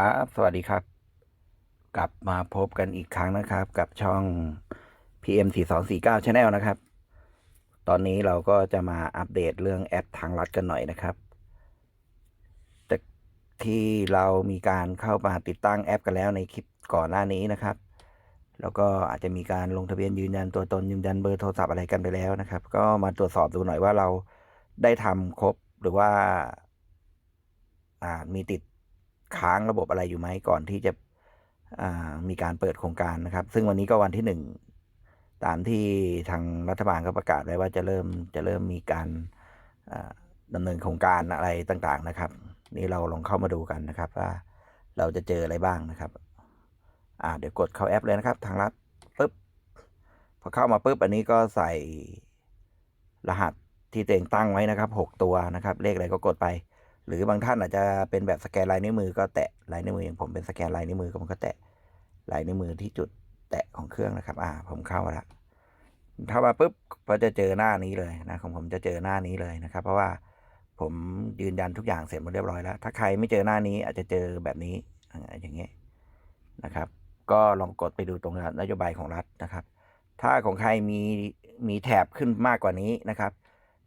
ครับ สวัสดีครับ กลับมาพบกันอีกครั้งนะครับ กับช่อง PM 4 2 4 9 Channel นะครับ ตอนนี้เราก็จะมาอัปเดตเรื่องแอปทางรัฐกันหน่อยนะครับจากที่เรามีการเข้ามาติดตั้งแอปกันแล้วในคลิปก่อนหน้านี้นะครับ แล้วก็อาจจะมีการลงทะเบียนยืนยันตัวตนยืนยันเบอร์โทรศัพท์อะไรกันไปแล้วนะครับ ก็มาตรวจสอบดูหน่อยว่าเราได้ทำครบหรือว่าอ่ามีติด ค้างระบบอะไรอยู่ไหมก่อนที่จะมีการเปิดโครงการนะครับ ซึ่งวันนี้ก็วันที่หนึ่งตามที่ทางรัฐบาลก็ประกาศไว้ว่าจะเริ่มจะเริ่มมีการอ่าดำเนินโครงการอะไรต่างๆนะครับ นี่เราลองเข้ามาดูกันนะครับ ว่าเราจะเจออะไรบ้างนะครับอ่าเดี๋ยวกดเข้าแอปเลยนะครับ ทางรัฐปุ๊บพอเข้ามาปุ๊บอันนี้ก็ใส่รหัสที่ตัวเองตั้งไว้นะครับหกตัวนะครับ เลขอะไรก็กดไป หรือบางท่านอาจจะเป็นแบบสแกนลายนิ้วมือก็แตะลายนิ้วมืออย่างผมเป็นสแกนลายนิ้วมือก็มันก็แตะลายนิ้วมือที่จุดแตะของเครื่องนะครับ อ่า ผมเข้าแล้วถ้ามาปุ๊บก็จะเจอหน้านี้เลยนะของผมจะเจอหน้านี้เลยนะครับ เพราะว่าผมยืนยันทุกอย่างเสร็จหมดเรียบร้อยแล้ว ถ้าใครไม่เจอหน้านี้อาจจะเจอแบบนี้อ่าอย่างเงี้ยนะครับ ก็ลองกดไปดูตรงนโยบายของรัฐนะครับ ถ้าของใครมีมีแถบขึ้นมากกว่านี้นะครับ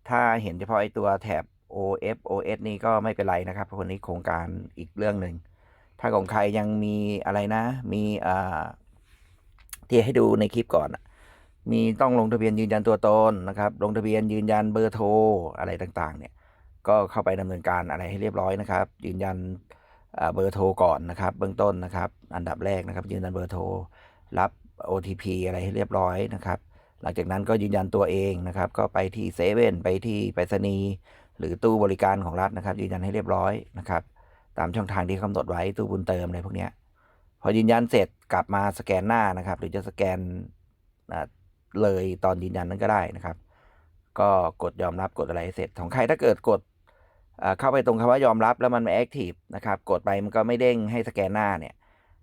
ถ้าเห็นเฉพาะไอ้ตัวแถบ OF OS นี่ก็ไม่เป็นไรนะครับเพราะวันนี้โครงการอีกเรื่องหนึ่ง ถ้าของใครยังมีอะไรนะ มีอ่าที่ให้ดูในคลิปก่อนมีต้องลงทะเบียนยืนยันตัวตนนะครับ ลงทะเบียนยืนยันเบอร์โทรอะไรต่างๆ เนี่ย ก็เข้าไปดำเนินการอะไรให้เรียบร้อยนะครับ ยืนยันเบอร์โทรก่อนนะครับ เบื้องต้นนะครับ อันดับแรกนะครับ ยืนยันเบอร์โทรรับ OTP อะไรให้เรียบร้อยนะครับ หลังจากนั้นก็ยืนยันตัวเองนะครับ ก็ไปที่เซเว่นไปที่ไปรษณีย์ หรือตู้บริการของรัฐนะครับ ยืนยันให้เรียบร้อยนะครับ ตามช่องทางที่กำหนดไว้ตู้บุญเติมอะไรพวกนี้พอยืนยันเสร็จกลับมาสแกนหน้านะครับ หรือจะสแกนเลยตอนยืนยันนั้นก็ได้นะครับ ก็กดยอมรับกดอะไรให้เสร็จของใครถ้าเกิดกดเข้าไปตรงคำว่ายอมรับแล้วมันไม่แอคทีฟนะครับกดไปมันก็ไม่เด้งให้สแกนหน้าเนี่ย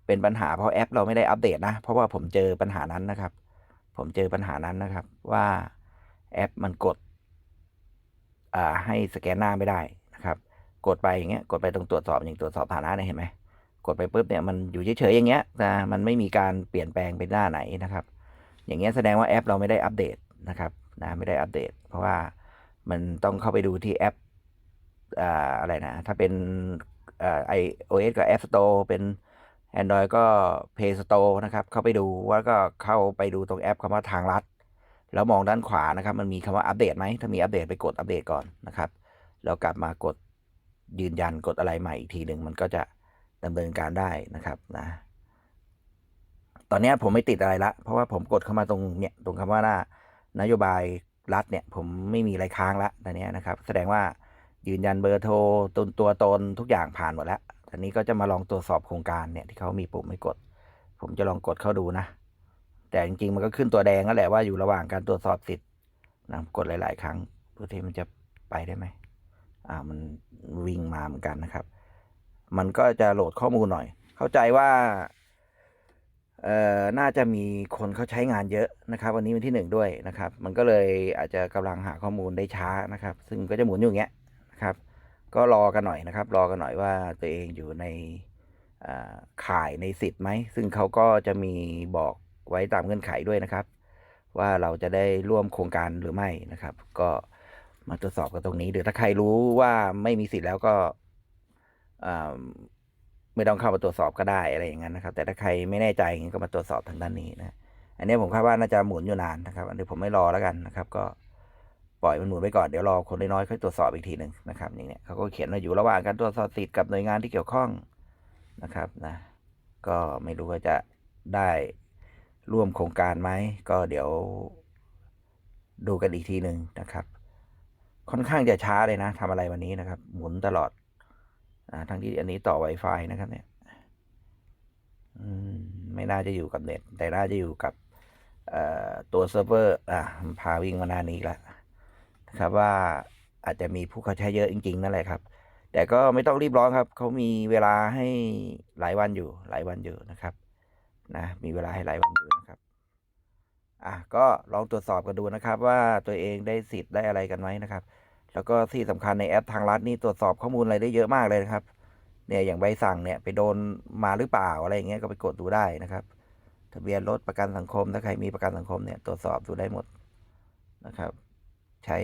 เป็นปัญหาเพราะแอปเราไม่ได้อัปเดตนะ เพราะว่าผมเจอปัญหานั้นนะครับ ผมเจอปัญหานั้นนะครับ ว่าแอปมันกด ให้สแกนหน้าไม่ได้นะครับ กดไปอย่างเงี้ยกดไปตรงตรวจสอบอย่างตรวจสอบฐานะเนี่ยเห็นไหมกดไปปุ๊บเนี่ยมันอยู่เฉยๆอย่างเงี้ยนะมันไม่มีการเปลี่ยนแปลงไปหน้าไหนนะครับ อย่างเงี้ยแสดงว่าแอปเราไม่ได้อัปเดตนะครับนะไม่ได้อัปเดต เพราะว่ามันต้องเข้าไปดูที่แอปอ่าอะไรนะ ถ้าเป็นไอโอเอสก็ App Store เป็น Android ก็ Play Store นะครับ เข้าไปดูว่าก็เข้าไปดูตรงแอปคำว่าทางรัฐ แล้วมองด้านขวานะครับ มันมีคำว่าอัปเดตไหมถ้ามีอัปเดตไปกดอัปเดตก่อนนะครับ แล้วกลับมากดยืนยันกดอะไรใหม่อีกทีหนึ่งมันก็จะดำเนินการได้นะครับนะตอนนี้ผมไม่ติดอะไรละ เพราะว่าผมกดเข้ามาตรงเนี่ยตรงคำว่าหน้านโยบายรัฐเนี่ย ผมไม่มีอะไรค้างละตอนนี้นะครับ แสดงว่ายืนยันเบอร์โทรตนตัวตนทุกอย่างผ่านหมดแล้วตอนนี้ก็จะมาลองตรวจสอบโครงการเนี่ยที่เขามีปุ่มให้กด ผมจะลองกดเข้าดูนะ แต่จริงๆ มันก็ขึ้นตัวแดงนั่นแหละว่าอยู่ระหว่างการตรวจสอบสิทธิ์นะกดหลาย ๆ ครั้งเพื่อที่มันจะไปได้ไหมอ่ามันวิ่งมาเหมือนกันนะครับ มันก็จะโหลดข้อมูลหน่อย เข้าใจว่าเอ่อน่าจะมีคนเขาใช้งานเยอะนะครับ วันนี้วันที่หนึ่งด้วยนะครับ มันก็เลยอาจจะกำลังหาข้อมูลได้ช้านะครับ ซึ่งก็จะหมุนอยู่อย่างเงี้ยนะครับ ก็รอกันหน่อยนะครับ รอกันหน่อยว่าตัวเองอยู่ในข่ายในสิทธิ์ไหม ซึ่งเขาก็จะมีบอก ไว้ตามเงื่อนไขด้วยนะครับ ว่าเราจะได้ร่วมโครงการหรือไม่นะครับ ก็มาตรวจสอบกันตรงนี้ หรือถ้าใครรู้ว่าไม่มีสิทธิ์แล้วก็ไม่ต้องเข้ามาตรวจสอบก็ได้อะไรอย่างนั้นนะครับ แต่ถ้าใครไม่แน่ใจงั้ก็มาตรวจสอบทางด้านนี้นะอันนี้ผมคาดว่าน่าจะหมุนอยู่นานนะครับอันนี้ผมไม่รอแล้วกันนะครับ ก็ปล่อยมันหมุนไปก่อนเดี๋ยวรอคนน้อยๆค่อยตรวจสอบอีกทีหนึ่งนะครับอย่างเนี้ยเขาก็เขียนว่าอยู่ระหว่างการตรวจสอบสิทธิ์กับหน่วยงานที่เกี่ยวข้องนะครับนะก็ไม่รู้ว่าจะได้ ร่วมโครงการไหมก็เดี๋ยวดูกันอีกทีหนึ่งนะครับ ค่อนข้างจะช้าเลยนะทำอะไรวันนี้นะครับ หมุนตลอดอ่าทั้งที่อันนี้ต่อ Wi-Fi นะครับเนี่ยอืมไม่น่าจะอยู่กับเน็ต แต่น่าจะอยู่กับเอ่อตัวเซิร์ฟเวอร์อะพาวิ่งมาหน้านี้แล้วนะครับว่าอาจจะมีผู้เขาใช้เยอะจริง ๆ นั่นแหละครับ แต่ก็ไม่ต้องรีบร้อนครับ เขามีเวลาให้หลายวันอยู่หลายวันอยู่นะครับ นะมีเวลาให้หลายวันอยู่นะครับอะก็ลองตรวจสอบกันดูนะครับ ว่าตัวเองได้สิทธิ์ได้อะไรกันไหมนะครับ แล้วก็ที่สำคัญในแอปทางรัฐนี่ตรวจสอบข้อมูลอะไรได้เยอะมากเลยนะครับ เนี่ยอย่างใบสั่งเนี่ยไปโดนมาหรือเปล่าอะไรอย่างเงี้ยก็ไปกดดูได้นะครับ ทะเบียนรถประกันสังคมถ้าใครมีประกันสังคมเนี่ยตรวจสอบดูได้หมดนะครับ ใช้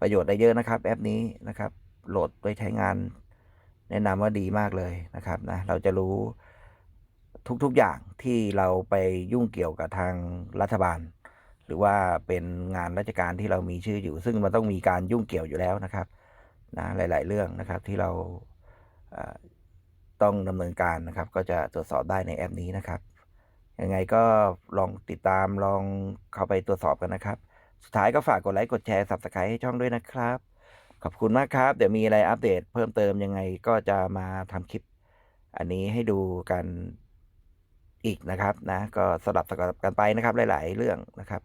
ประโยชน์ได้เยอะนะครับ แอปนี้นะครับ โหลดไว้ใช้งาน แนะนำว่าดีมากเลยนะครับนะเราจะรู้ ทุกๆอย่างที่เราไปยุ่งเกี่ยวกับทางรัฐบาล หรือว่าเป็นงานราชการที่เรามีชื่ออยู่ ซึ่งมันต้องมีการยุ่งเกี่ยวอยู่แล้วนะครับนะหลาย ๆ เรื่องนะครับที่เราต้องดำเนินการนะครับ ก็จะตรวจสอบได้ในแอปนี้นะครับยังไงก็ลองติดตามลองเข้าไปตรวจสอบกันนะครับ สุดท้ายก็ฝากกดไลค์กดแชร์ subscribe ให้ช่องด้วยนะครับ ขอบคุณมากครับ เดี๋ยวมีอะไรอัปเดตเพิ่มเติมยังไงก็จะมาทำคลิปอันนี้ให้ดูกัน อีกนะครับนะก็สลับสลับกันไปนะครับหลาย ๆ เรื่องนะครับ